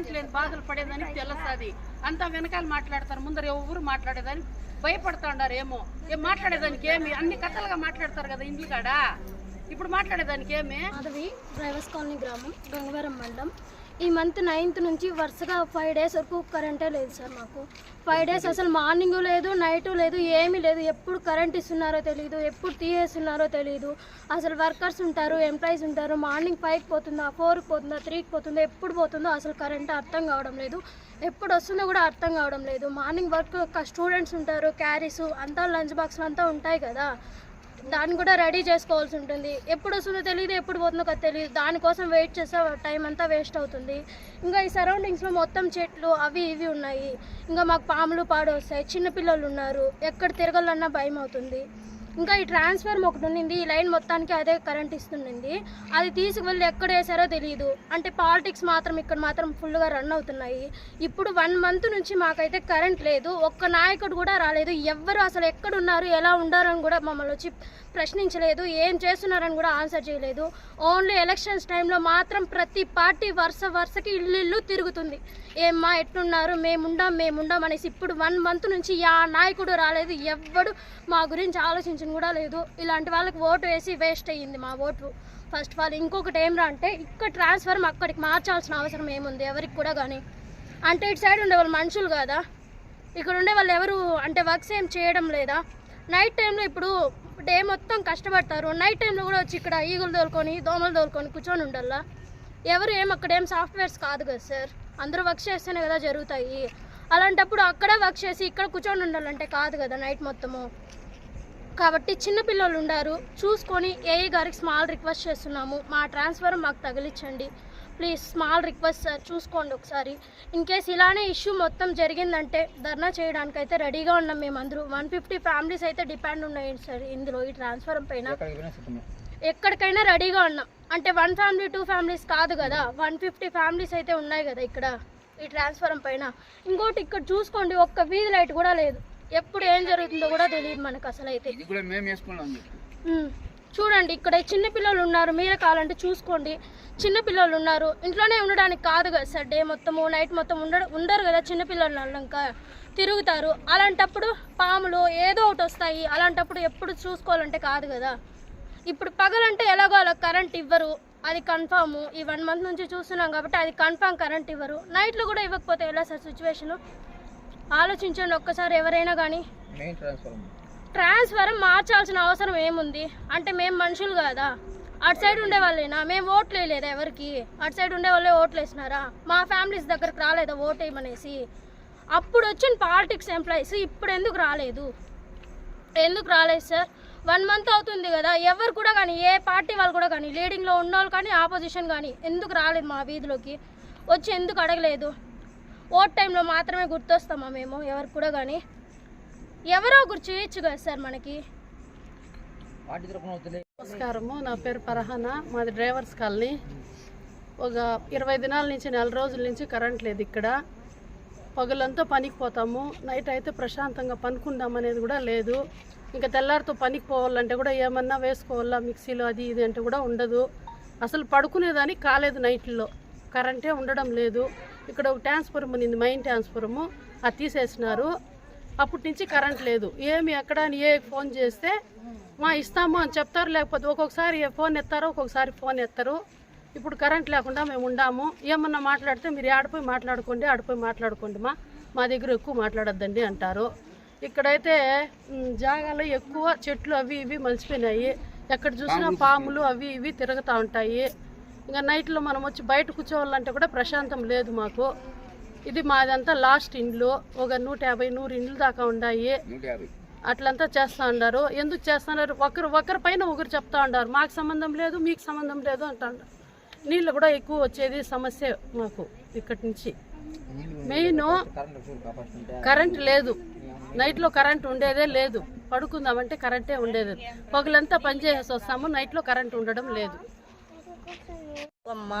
Current లేని బాధలు పడేదని తెలుస్తుంది అంతా వెనకాల మాట్లాడతారు ముందర ఎవరు మాట్లాడేదని భయపడుతుండారు ఏమో ఏం మాట్లాడేదానికి ఏమి? అన్ని కథలుగా మాట్లాడతారు కదా ఇంటి కాడ. ఇప్పుడు మాట్లాడేదానికి ఏమి? మాధవి డ్రైవర్స్ కాలనీ గ్రామం గంగవరం మండలం. ఈ మంత్ నైన్త్ నుంచి వరుసగా ఫైవ్ డేస్ వరకు కరెంటే లేదు సార్ మాకు. ఫైవ్ డేస్ అసలు మార్నింగ్ లేదు నైట్ లేదు ఏమీ లేదు. ఎప్పుడు కరెంట్ ఇస్తున్నారో తెలియదు ఎప్పుడు తీయేస్తున్నారో తెలియదు అసలు వర్కర్స్ ఉంటారు ఎంప్లాయీస్ ఉంటారు మార్నింగ్ ఫైవ్కి పోతుందా ఫోర్కి పోతుందా త్రీకి పోతుందా ఎప్పుడు పోతుందో అసలు కరెంట్ అర్థం కావడం లేదు. ఎప్పుడు వస్తుందో కూడా అర్థం కావడం లేదు. మార్నింగ్ వర్క్ స్టూడెంట్స్ ఉంటారు క్యారీస్ అంతా లంచ్ బాక్స్లు అంతా ఉంటాయి కదా. దాన్ని కూడా రెడీ చేసుకోవాల్సి ఉంటుంది. ఎప్పుడు వస్తుందో తెలియదు ఎప్పుడు పోతుందో కదా తెలియదు దానికోసం వెయిట్ చేస్తే టైం అంతా వేస్ట్ అవుతుంది. ఇంకా ఈ సరౌండింగ్స్లో మొత్తం చెట్లు అవి ఇవి ఉన్నాయి. ఇంకా మాకు పాములు పాడు వస్తాయి చిన్నపిల్లలు ఉన్నారు. ఎక్కడ తిరగాలన్నా భయం అవుతుంది ఇంకా ఈ ట్రాన్స్ఫార్మ్ ఒకటి ఉండింది ఈ లైన్ మొత్తానికి అదే కరెంట్ ఇస్తుండింది. అది తీసుకువెళ్ళి ఎక్కడ వేసారో తెలియదు అంటే పాలిటిక్స్ మాత్రం ఇక్కడ మాత్రం ఫుల్గా రన్ అవుతున్నాయి. ఇప్పుడు వన్ మంత్ నుంచి మాకైతే కరెంట్ లేదు. ఒక్క నాయకుడు కూడా రాలేదు. ఎవ్వరు అసలు ఎక్కడున్నారు ఎలా ఉండారని కూడా మమ్మల్ని వచ్చి ప్రశ్నించలేదు ఏం చేస్తున్నారని కూడా ఆన్సర్ చేయలేదు. ఓన్లీ ఎలక్షన్స్ టైంలో మాత్రం ప్రతి పార్టీ వరుస వరుసకి ఇల్లు ఇల్లు తిరుగుతుంది. ఏమ్మా ఎట్లున్నారు? మేముండాం మేముండాం అనేసి ఇప్పుడు వన్ మంత్ నుంచి యా నాయకుడు రాలేదు. ఎవ్వడు మా గురించి ఆలోచించను కూడా లేదు. ఇలాంటి వాళ్ళకి ఓటు వేసి వేస్ట్ అయ్యింది మా ఓటు. ఫస్ట్ ఆఫ్ ఆల్ ఇంకొకటి ఏమరా అంటే ఇక్కడ ట్రాన్స్ఫర్ అక్కడికి మార్చాల్సిన అవసరం ఏముంది? ఎవరికి కూడా కానీ అంటే ఇటు సైడ్ ఉండే వాళ్ళు మనుషులు కదా? ఇక్కడ ఉండే వాళ్ళు ఎవరు? అంటే వర్క్స్ ఏం చేయడం లేదా? నైట్ టైంలో ఇప్పుడు డే మొత్తం కష్టపడతారు. నైట్ టైంలో కూడా వచ్చి ఇక్కడ ఈగలు తోలుకొని దోమలు తోలుకొని కూర్చొని ఉండాలా ఎవరు ఏం అక్కడ ఏం సాఫ్ట్వేర్స్ కాదు కదా సార్ అందరూ వర్క్ చేస్తేనే కదా జరుగుతాయి. అలాంటప్పుడు అక్కడే వర్క్ చేసి ఇక్కడ కూర్చొని ఉండాలంటే కాదు కదా నైట్ మొత్తము. కాబట్టి చిన్నపిల్లలు ఉండారు. చూసుకొని ఏఏ గారికి స్మాల్ రిక్వెస్ట్ చేస్తున్నాము. మా ట్రాన్స్ఫర్ మాకు తగిలించండి. ప్లీజ్ స్మాల్ రిక్వెస్ట్ సార్ చూసుకోండి ఒకసారి. ఇన్ కేస్ ఇలానే ఇష్యూ మొత్తం జరిగిందంటే ధర్నా చేయడానికి అయితే రెడీగా ఉన్నాం మేము అందరూ వన్ ఫిఫ్టీ ఫ్యామిలీస్ అయితే డిపెండ్ ఉన్నాయి సార్ ఇందులో ఈ ట్రాన్స్ఫర్ పైన. ఎక్కడికైనా రెడీగా ఉన్నాం. అంటే వన్ ఫ్యామిలీ టూ ఫ్యామిలీస్ కాదు కదా. వన్ ఫిఫ్టీ ఫ్యామిలీస్ అయితే ఉన్నాయి కదా ఇక్కడ ఈ ట్రాన్స్ఫారం పైన. ఇంకోటి ఇక్కడ చూసుకోండి ఒక్క వీధి లైట్ కూడా లేదు. ఎప్పుడు ఏం జరుగుతుందో కూడా తెలియదు మనకు అసలు అయితే చూడండి ఇక్కడ చిన్న పిల్లలు ఉన్నారు మీరే కావాలంటే చూసుకోండి. చిన్న పిల్లలు ఉన్నారు ఇంట్లోనే ఉండడానికి కాదు కదా సార్ డే మొత్తము నైట్ మొత్తం ఉండ ఉండరు కదా చిన్నపిల్లలు అన్నాక తిరుగుతారు. అలాంటప్పుడు పాములు ఏదో ఒకటి వస్తాయి అలాంటప్పుడు ఎప్పుడు చూసుకోవాలంటే కాదు కదా. ఇప్పుడు పగలంటే ఎలాగో అలా కరెంట్ ఇవ్వరు అది కన్ఫామ్ ఈ వన్ మంత్ నుంచి చూస్తున్నాం కాబట్టి అది కన్ఫామ్ కరెంట్ ఇవ్వరు. నైట్లో కూడా ఇవ్వకపోతే ఎలా సార్ సిచ్యువేషను ఆలోచించండి ఒక్కసారి ఎవరైనా కానీ ట్రాన్స్ఫర్ మార్చాల్సిన అవసరం ఏముంది? అంటే మేము మనుషులు కాదా? అటు సైడ్ ఉండే వాళ్ళేనా? మేము ఓట్లు వేయలేదా ఎవరికి? అటు సైడ్ ఉండే వాళ్ళే ఓట్లు వేసినారా? మా ఫ్యామిలీస్ దగ్గరకు రాలేదా ఓట్ వేయమనేసి? అప్పుడు వచ్చిన పాలిటిక్స్ ఎంప్లాయీస్ ఇప్పుడు ఎందుకు రాలేదు? ఎందుకు రాలేదు సార్? వన్ మంత్ అవుతుంది కదా ఎవరు కూడా కానీ ఏ పార్టీ వాళ్ళు కూడా కానీ లీడింగ్లో ఉన్నవాళ్ళు కానీ ఆపోజిషన్ కానీ ఎందుకు రాలేదు మా వీధిలోకి? వచ్చి ఎందుకు అడగలేదు? ఓట్ టైంలో మాత్రమే గుర్తొస్తామా మేము ఎవరికి కూడా కానీ? ఎవరో ఒకరు చేయొచ్చు కదా సార్ మనకి. నమస్కారము నా పేరు పరహాన మాది డ్రైవర్స్ కాలనీ. ఒక ఇరవై దినాల నుంచి నెల రోజుల నుంచి కరెంట్ లేదు ఇక్కడ. పగలంతా పనికి పోతాము. నైట్ అయితే ప్రశాంతంగా పనుకుందాం అనేది కూడా లేదు. ఇంకా తెల్లారితో పనికి పోవాలంటే కూడా ఏమన్నా వేసుకోవాలా మిక్సీలో అది ఇది అంటే కూడా ఉండదు. అసలు పడుకునేదానికి కాలేదు నైట్లో. కరెంటే ఉండడం లేదు. ఇక్కడ ఒక ట్రాన్స్ఫార్మర్ ఉంది మైన్ ట్రాన్స్ఫార్ము అది తీసేసినారు. అప్పటి నుంచి కరెంట్ లేదు. ఏమి ఎక్కడ అని ఏ ఫోన్ చేస్తే మా ఇస్తాము అని చెప్తారు. లేకపోతే ఒక్కొక్కసారి ఏ ఫోన్ ఎత్తారు ఒక్కొక్కసారి ఫోన్ ఎత్తారు. ఇప్పుడు కరెంట్ లేకుండా మేము ఉండాము. ఏమన్నా మాట్లాడితే మీరు ఆడిపోయి మాట్లాడుకోండి ఆడిపోయి మాట్లాడుకోండి మా మా దగ్గర ఎక్కువ మాట్లాడొద్దండి అంటారు. ఇక్కడైతే జాగాలో ఎక్కువ చెట్లు అవి ఇవి మలిచిపోయినాయి. ఎక్కడ చూసినా పాములు అవి ఇవి తిరుగుతూ ఉంటాయి. ఇంకా నైట్లో మనం వచ్చి బయట కూర్చోవాలంటే కూడా ప్రశాంతం లేదు మాకు. ఇది మాదంతా లాస్ట్ ఇండ్లు. ఒక నూట యాభై నూరు ఇండ్లు దాకా ఉన్నాయి అట్లంతా చేస్తూ ఉన్నారు. ఎందుకు చేస్తున్నారు? ఒకరు ఒకరి పైన ఒకరు చెప్తా ఉన్నారు. మాకు సంబంధం లేదు మీకు సంబంధం లేదు అంటారు. నీళ్ళు కూడా ఎక్కువ వచ్చేది సమస్య మాకు ఇక్కడి నుంచి. మెయిన్ కరెంట్ లేదు. నైట్లో కరెంట్ ఉండేదే లేదు. పడుకుందామంటే కరెంటే ఉండేది. పగలంతా పనిచేసి వస్తాము నైట్లో కరెంట్ ఉండడం లేదు. అమ్మ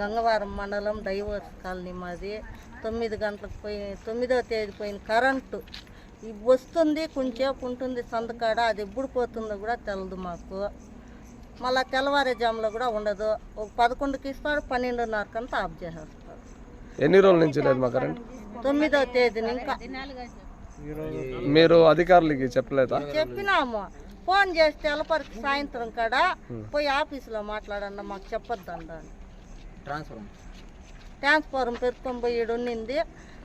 గంగవరం మండలం డైవర్స్ కాలనీ మాది. తొమ్మిది గంటలకు పోయి తొమ్మిదో తేదీ పోయిన కరెంటు. వస్తుంది కొంచెంసేపు ఉంటుంది సందకాడ అది ఎప్పుడు పోతుందో కూడా తెలదు మాకు. మళ్ళా తెల్లవారుజాములో కూడా ఉండదు. ఒక పదకొండుకి ఇస్తాడు పన్నెండున్నరకంతా ఆఫ్ చేసేస్తాడు ఎన్ని రోజుల నుంచి లేదు మా కరెంట్? తొమ్మిదో తేదీని ఇంకా. మీరు అధికారులకి చెప్పలేదా? చెప్పినాము. ఫోన్ చేస్తే ఎలపరికి సాయంత్రం కాడ పోయి ఆఫీసులో మాట్లాడన్న మాకు చెప్పొద్దండి అని ట్రాన్స్ఫర్ ట్రాన్స్ఫారం పెరుకొని పోయి ఉన్నింది.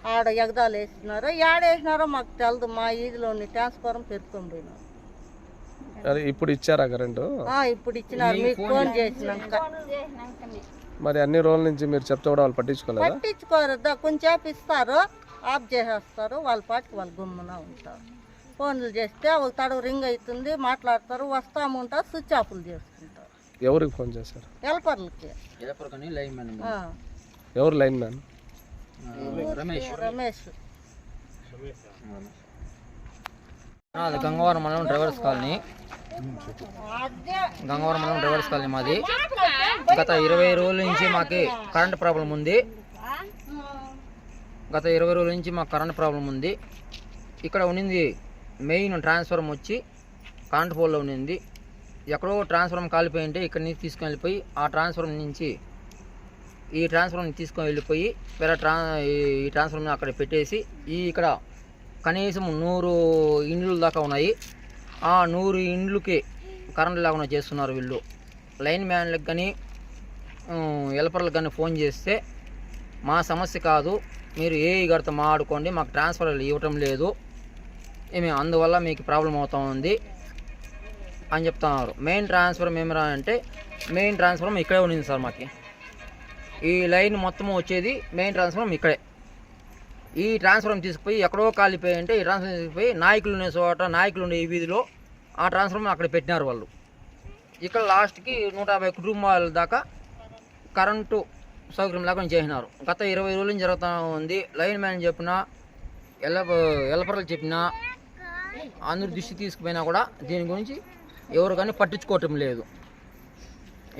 ఆడ ఎగదాలు వేసినారు. ఏడేసినారో మాకు తెలదు. మా ఈదిలోని ట్రాన్స్ఫారం పెరుకొని పోయినారు. అది ఇప్పుడు ఇచ్చారా కరెంటు ఆ, ఇప్పుడు ఇచ్చినారు. మీకు ఫోన్ చేసినాక. మరి అన్ని రోజుల నుంచి మీరు చెప్తే కూడా వాళ్ళు పట్టించుకోలేదా? పట్టించుకోరద్దా కొంచెంసేపు ఇస్తారు. ఆఫ్ చేసేస్తారు. వాళ్ళ పాటికి వాళ్ళు గుమ్మున ఉంటారు. ఫోన్లు చేస్తే ఒక తడవ రింగ్ అవుతుంది. మాట్లాడతారు. వస్తాము ఉంటారు స్విచ్ ఆఫ్లు చేసుకుంటారు ఎవరికి ఫోన్ చేశారు? హెల్పర్లకి. ఎవరు లైన్ మ్యాన్? రమేష్. రమేష్. అది గంగవరం మండలం డ్రైవర్స్ కాలనీ. గంగవరం మండలం డ్రైవర్స్ కాలనీ మాది. గత ఇరవై రోజుల నుంచి మాకి కరెంట్ ప్రాబ్లం ఉంది. గత ఇరవై రోజుల నుంచి మాకు కరెంట్ ప్రాబ్లం ఉంది. ఇక్కడ ఉండింది మెయిన్ ట్రాన్స్ఫార్మర్ వచ్చి కరెంట్ పోల్లో ఉండింది ఎక్కడో ట్రాన్స్ఫార్మర్ కాలిపోయి ఉంటే ఇక్కడ నుంచి తీసుకొని వెళ్ళిపోయి ఆ ట్రాన్స్ఫార్మర్ నుంచి ఈ ట్రాన్స్ఫార్మర్ని తీసుకొని వెళ్ళిపోయి వేరే ట్రా ఈ ట్రాన్స్ఫార్మర్ని అక్కడ పెట్టేసి ఈ ఇక్కడ కనీసం నూరు ఇండ్లు దాకా ఉన్నాయి. ఆ నూరు ఇండ్లకి కరెంట్ లేకుండా చేస్తున్నారు వీళ్ళు. లైన్ మ్యాన్లకు కానీ హెల్పర్లకు కానీ ఫోన్ చేస్తే మా సమస్య కాదు మీరు ఏ గారితో మాట్లాడుకోండి మాకు ట్రాన్స్ఫర్ ఇవ్వటం లేదు. ఏమి అందువల్ల మీకు ప్రాబ్లం అవుతా ఉంది అని చెప్తున్నారు. మెయిన్ ట్రాన్స్ఫర్ మేము అంటే మెయిన్ ట్రాన్స్ఫర్ ఇక్కడే ఉండింది సార్ మాకు. ఈ లైన్ మొత్తం వచ్చేది మెయిన్ ట్రాన్స్ఫారం ఇక్కడే. ఈ ట్రాన్స్ఫారం తీసుకుపోయి ఎక్కడో కాలిపోయి అంటే ఈ ట్రాన్స్ఫారం తీసుకుపోయి నాయకులు ఉండే చోట నాయకులు ఉండే ఈ వీధిలో ఆ ట్రాన్స్ఫార్మర్ అక్కడ పెట్టినారు వాళ్ళు. ఇక్కడ లాస్ట్కి నూట యాభై కుటుంబాల దాకా కరెంటు సౌకర్యం లేకుండా చేసినారు. గత ఇరవై రోజుల నుంచి జరుగుతూ ఉంది. లైన్ మ్యాన్ చెప్పిన ఎల్ల ఎల్లపరలు చెప్పినా అందరు దృష్టి తీసుకుపోయినా కూడా దీని గురించి ఎవరు కానీ పట్టించుకోవటం లేదు.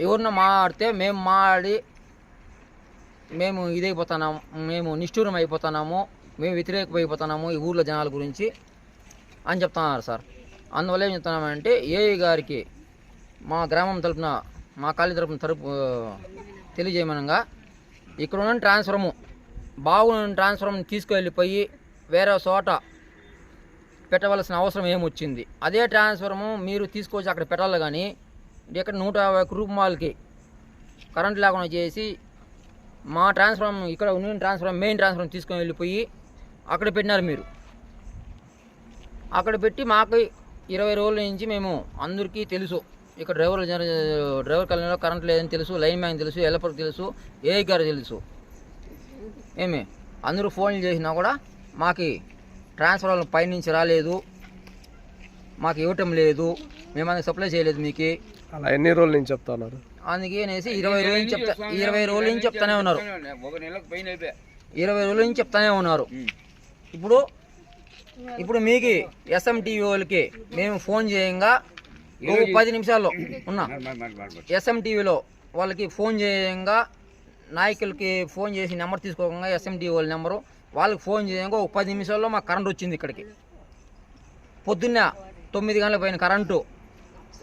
ఎవరిన మాడితే మేము మాడి మేము ఇదైపోతున్నాము మేము నిష్ఠూరం అయిపోతున్నాము మేము వ్యతిరేకమైపోతున్నాము ఈ ఊర్లో జనాల గురించి అని చెప్తున్నారు సార్. అందువల్ల ఏం చెప్తున్నామంటే ఏఐ గారికి మా గ్రామం తరపున మా కాలేజీ తరపున తరపు తెలియజేయమనగా ఇక్కడ ఉన్న ట్రాన్స్ఫరము బాగున్న ట్రాన్స్ఫరం తీసుకువెళ్ళిపోయి వేరే చోట పెట్టవలసిన అవసరం ఏమొచ్చింది? అదే ట్రాన్స్ఫరము మీరు తీసుకొచ్చి అక్కడ పెట్టాలి కానీ ఇక్కడ నూట యాభై కుటుంబాలకి కరెంట్ లేకుండా చేసి మా ట్రాన్స్ఫార్మ్ ఇక్కడ ఉన్న ట్రాన్స్ఫార్మ్ మెయిన్ ట్రాన్స్ఫార్మ్ తీసుకొని వెళ్ళిపోయి అక్కడ పెట్టినారు మీరు. అక్కడ పెట్టి మాకు ఇరవై రోజుల నుంచి మేము అందరికీ తెలుసు. ఇక్కడ డ్రైవర్ డ్రైవర్ కాలనీలో కరెంట్ లేదని తెలుసు లైన్ మ్యాన్ తెలుసు ఎలపర్ తెలుసు ఏ గారు తెలుసు. ఏమి? అందరూ ఫోన్లు చేసినా కూడా మాకు ట్రాన్స్ఫర్ పైనుంచి రాలేదు. మాకు ఇవ్వటం లేదు. మేము సప్లై చేయలేదు మీకు. అలా ఎన్ని రోజుల నుంచి చెప్తున్నారు అందుకే అనేసి ఇరవై రోజుల నుంచి చెప్తా ఇరవై రోజుల నుంచి చెప్తానే ఉన్నారు. ఒక నెలకు పైన అయిపోయా. ఇరవై రోజుల నుంచి చెప్తానే ఉన్నారు. ఇప్పుడు ఇప్పుడు మీకు ఎస్ఎంటీవీ వాళ్ళకి మేము ఫోన్ చేయంగా పది నిమిషాల్లో ఉన్నా. ఎస్ఎంటీవీలో వాళ్ళకి ఫోన్ చేయంగా నాయకులకి ఫోన్ చేసి నెంబర్ తీసుకోకుండా ఎస్ఎంటీవీ వాళ్ళ నెంబరు. వాళ్ళకి ఫోన్ చేయంగా ఒక పది నిమిషాల్లో మాకు కరెంట్ వచ్చింది ఇక్కడికి. పొద్దున్న తొమ్మిది గంటల పైన కరెంటు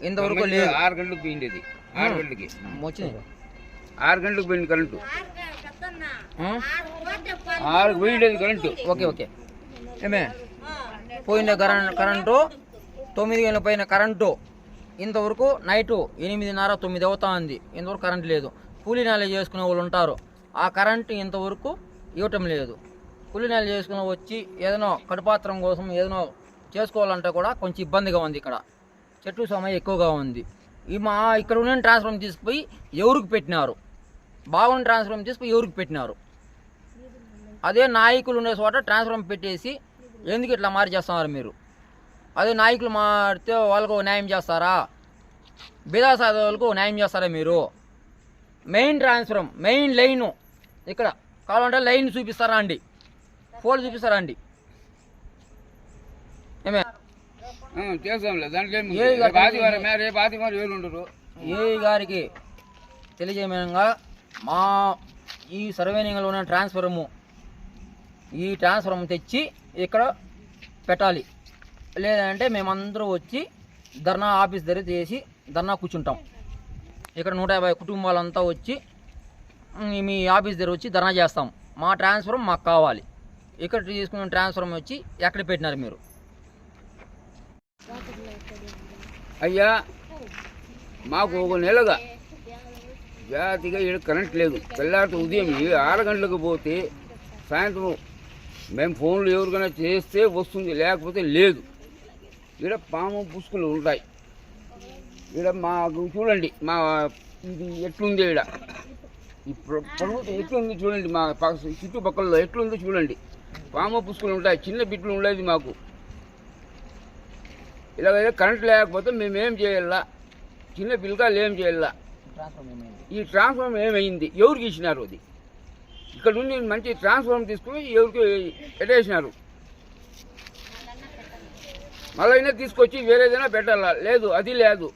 ఇంతవరకు లేదు. ఆరు గంటలకు పోయింది ఆరు గంటలకి. ఆరు గంటలకు పోయింది కరెంటు. ఉం? ఆరుకు పోయిండేది కరెంటు. Okay okay. ఏమే? పోయిన కరెంట్ కరెంటు తొమ్మిది గంటల పైన కరెంటు. ఇంతవరకు నైటు ఎనిమిదిన్నర తొమ్మిది అవుతా ఉంది ఇంతవరకు కరెంట్ లేదు. కూలీ నెల చేసుకునే వాళ్ళు ఉంటారు. ఆ కరెంటు ఇంతవరకు ఇవ్వటం లేదు. కూలీ నెల చేసుకుని వచ్చి ఏదైనా కడుపాత్రం కోసం ఏదైనా చేసుకోవాలంటే కూడా కొంచెం ఇబ్బందిగా ఉంది ఇక్కడ. చెట్టు సమయం ఎక్కువగా ఉంది. ఈ మా ఇక్కడ ఉన్న ట్రాన్స్ఫార్మర్ తీసుకుపోయి ఎవరికి పెట్టినారు? బాగున్న ట్రాన్స్ఫార్మర్ తీసుకుపోయి ఎవరికి పెట్టినారు? అదే నాయకులు ఉండే చోట ట్రాన్స్ఫార్మర్ పెట్టేసి ఎందుకు ఇట్లా మారి చేస్తున్నారు మీరు? అదే నాయకులు మారితే వాళ్ళకు న్యాయం చేస్తారా? బీదా సాధవులకు న్యాయం చేస్తారా మీరు? Main transform main line. ఇక్కడ కావాలంటే లైన్ చూపిస్తారా అండి? ఫోన్ చూపిస్తారా అండి? ఏమే? చేస్తాంలే దాంట్లో ఏమి ఏ రేపు ఆదివారం రేపు ఆదివారం ఎవరు ఉండరు ఏ గారికి తెలియజేయమనగా మా ఈ సర్వేనింగ్లో ఉన్న ట్రాన్స్ఫరము ఈ ట్రాన్స్ఫరం తెచ్చి ఇక్కడ పెట్టాలి. లేదంటే మేమందరూ వచ్చి ధర్నా ఆఫీస్ దగ్గర చేసి ధర్నా కూర్చుంటాం. ఇక్కడ నూట యాభై కుటుంబాలంతా వచ్చి మీ ఆఫీస్ దగ్గర వచ్చి ధర్నా చేస్తాం. మా ట్రాన్స్ఫర్ మాకు కావాలి. ఇక్కడ తీసుకున్న ట్రాన్స్ఫర్ వచ్చి ఎక్కడ పెట్టినారు మీరు? అయ్యా మాకు ఒక నెలగా జాతిగా ఇక్కడ కరెంట్ లేదు. తెల్లారితో ఉదయం ఏ- ఆరు గంటలకు పోతే సాయంత్రం మేము ఫోన్లు ఎవరికైనా చేస్తే వస్తుంది లేకపోతే లేదు. ఇక్కడ పాము పుసుకులు ఉంటాయి. ఇక్కడ మాకు చూడండి మా ఇది ఎట్లుంది ఇక్కడ? ఇప్పుడు ప్రభుత్వం ఎట్లుంది చూడండి మా పక్క చుట్టుపక్కల ఎట్లుందో చూడండి. పాము పుసుకులు ఉంటాయి చిన్న బిడ్డలు ఉండేది మాకు. ఇలాగైతే కరెంట్ లేకపోతే మేమేం చేయాలా. చిన్న పిల్లకాయలు ఏం చేయాలా. ఈ ట్రాన్స్ఫార్మర్ ఏమైంది? ఎవరికి ఇచ్చినారు అది? ఇక్కడ నుండి మంచి ట్రాన్స్ఫార్మర్ తీసుకుని ఎవరికి ఎట్టేసినారు మళ్ళీ అయినా తీసుకొచ్చి వేరేదైనా పెట్టాలా? లేదు అది లేదు.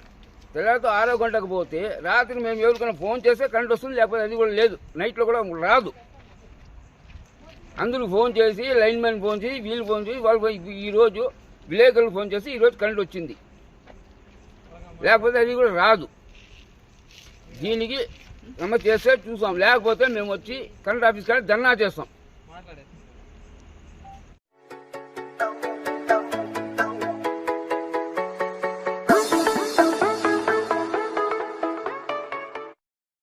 తెల్లారితో ఆరో గంటకు పోతే రాత్రి మేము ఎవరికైనా ఫోన్ చేస్తే కరెంట్ వస్తుంది లేకపోతే అది కూడా లేదు. నైట్లో కూడా రాదు. అందరూ ఫోన్ చేసి లైన్ మ్యాన్ ఫోన్ చేసి వీళ్ళు ఫోన్ చేసి వాళ్ళు ఈరోజు విలేకరులు ఫోన్ చేసి ఈరోజు కరెంట్ వచ్చింది. లేకపోతే అది కూడా రాదు. దీనికి నమ్మ చేస్తే చూసాం లేకపోతే మేము వచ్చి కరెంట్ ఆఫీస్ కానీ ధర్నా చేస్తాం.